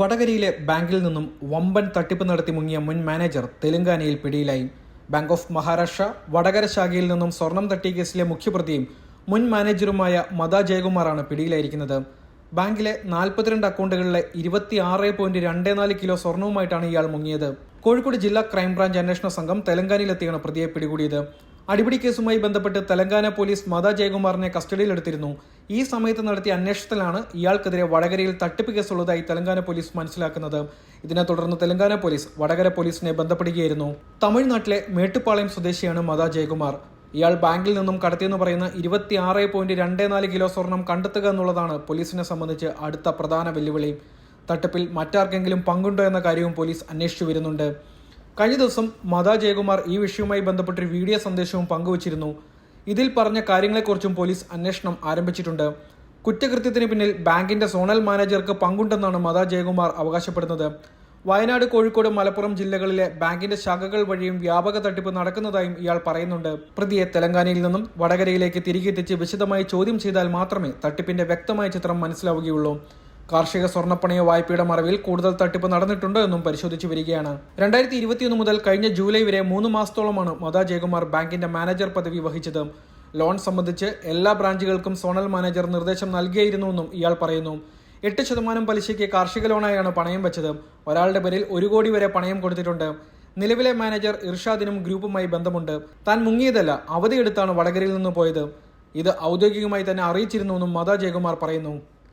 വടകരയിലെ ബാങ്കിൽ നിന്നും വമ്പൻ തട്ടിപ്പ് നടത്തി മുങ്ങിയ മുൻ മാനേജർ തെലങ്കാനയിൽ പിടിയിലായി. ബാങ്ക് ഓഫ് മഹാരാഷ്ട്ര വടകര ശാഖയിൽ നിന്നും സ്വർണം തട്ടിയ കേസിലെ മുഖ്യപ്രതിയും മുൻ മാനേജറുമായ മദാ ജയകുമാറാണ് പിടിയിലായിരിക്കുന്നത്. ബാങ്കിലെ നാൽപ്പത്തിരണ്ട് അക്കൗണ്ടുകളിലെ ഇരുപത്തി ആറ് പോയിന്റ് രണ്ട് നാല് കിലോ സ്വർണവുമായിട്ടാണ് ഇയാൾ മുങ്ങിയത്. കോഴിക്കോട് ജില്ലാ ക്രൈംബ്രാഞ്ച് അന്വേഷണ സംഘം തെലങ്കാനയിലെത്തിയാണ് പ്രതിയെ പിടികൂടിയത്. അടിപിടി കേസുമായി ബന്ധപ്പെട്ട് തെലങ്കാന പോലീസ് മദ ജയകുമാറിനെ കസ്റ്റഡിയിലെടുത്തിരുന്നു. ഈ സമയത്ത് നടത്തിയ അന്വേഷണത്തിലാണ് ഇയാൾക്കെതിരെ വടകരയിൽ തട്ടിപ്പ് കേസുള്ളതായി തെലങ്കാന പോലീസ് മനസ്സിലാക്കുന്നത്. ഇതിനെ തുടർന്ന് തെലങ്കാന പോലീസ് വടകര പോലീസിനെ ബന്ധപ്പെടുകയായിരുന്നു. തമിഴ്നാട്ടിലെ മേട്ടുപാളയം സ്വദേശിയാണ് മദ ജയകുമാർ. ഇയാൾ ബാങ്കിൽ നിന്നും കടത്തിയെന്ന് പറയുന്ന ഇരുപത്തി ആറ് പോയിന്റ് രണ്ട് നാല് കിലോ സ്വർണം കണ്ടെത്തുക എന്നുള്ളതാണ് പോലീസിനെ സംബന്ധിച്ച് അടുത്ത പ്രധാന വെല്ലുവിളി. തട്ടിപ്പിൽ മറ്റാർക്കെങ്കിലും പങ്കുണ്ടോ എന്ന കാര്യവും പോലീസ് അന്വേഷിച്ചു വരുന്നുണ്ട്. കഴിഞ്ഞ ദിവസം മദാ ജയകുമാർ ഈ വിഷയവുമായി ബന്ധപ്പെട്ടൊരു വീഡിയോ സന്ദേശവും പങ്കുവച്ചിരുന്നു. ഇതിൽ പറഞ്ഞ കാര്യങ്ങളെക്കുറിച്ചും പോലീസ് അന്വേഷണം ആരംഭിച്ചിട്ടുണ്ട്. കുറ്റകൃത്യത്തിന് പിന്നിൽ ബാങ്കിന്റെ സോണൽ മാനേജർക്ക് പങ്കുണ്ടെന്നാണ് മദാ ജയകുമാർ അവകാശപ്പെടുന്നത്. വയനാട് കോഴിക്കോട് മലപ്പുറം ജില്ലകളിലെ ബാങ്കിന്റെ ശാഖകൾ വഴിയും വ്യാപക തട്ടിപ്പ് നടക്കുന്നതായും ഇയാൾ പറയുന്നുണ്ട്. പ്രതിയെ തെലങ്കാനയിൽ നിന്നും വടകരയിലേക്ക് തിരികെത്തിച്ച് വിശദമായി ചോദ്യം ചെയ്താൽ മാത്രമേ തട്ടിപ്പിന്റെ വ്യക്തമായ ചിത്രം മനസ്സിലാവുകയുള്ളൂ. കാർഷിക സ്വർണപ്പണയ വായ്പയുടെ മറവിൽ കൂടുതൽ തട്ടിപ്പ് നടന്നിട്ടുണ്ടോ എന്നും പരിശോധിച്ചു വരികയാണ്. രണ്ടായിരത്തി ഇരുപത്തിയൊന്ന് മുതൽ കഴിഞ്ഞ ജൂലൈ വരെ മൂന്ന് മാസത്തോളമാണ് മദാ ജയകുമാർ ബാങ്കിന്റെ മാനേജർ പദവി വഹിച്ചത്. ലോൺ സംബന്ധിച്ച് എല്ലാ ബ്രാഞ്ചുകൾക്കും സോണൽ മാനേജർ നിർദ്ദേശം നൽകിയിരുന്നുവെന്നും ഇയാൾ പറയുന്നു. എട്ട് ശതമാനം പലിശയ്ക്ക് കാർഷിക ലോണായാണ് പണയം വെച്ചത്. ഒരാളുടെ പേരിൽ ഒരു കോടി വരെ പണയം കൊടുത്തിട്ടുണ്ട്. നിലവിലെ മാനേജർ ഇർഷാദിനും ഗ്രൂപ്പുമായി ബന്ധമുണ്ട്. താൻ മുങ്ങിയതല്ല അവധിയെടുത്താണ് വടകരയിൽ നിന്ന് പോയത്. ഇത് ഔദ്യോഗികമായി തന്നെ അറിയിച്ചിരുന്നുവെന്നും മദാ ജയകുമാർ പറയുന്നു.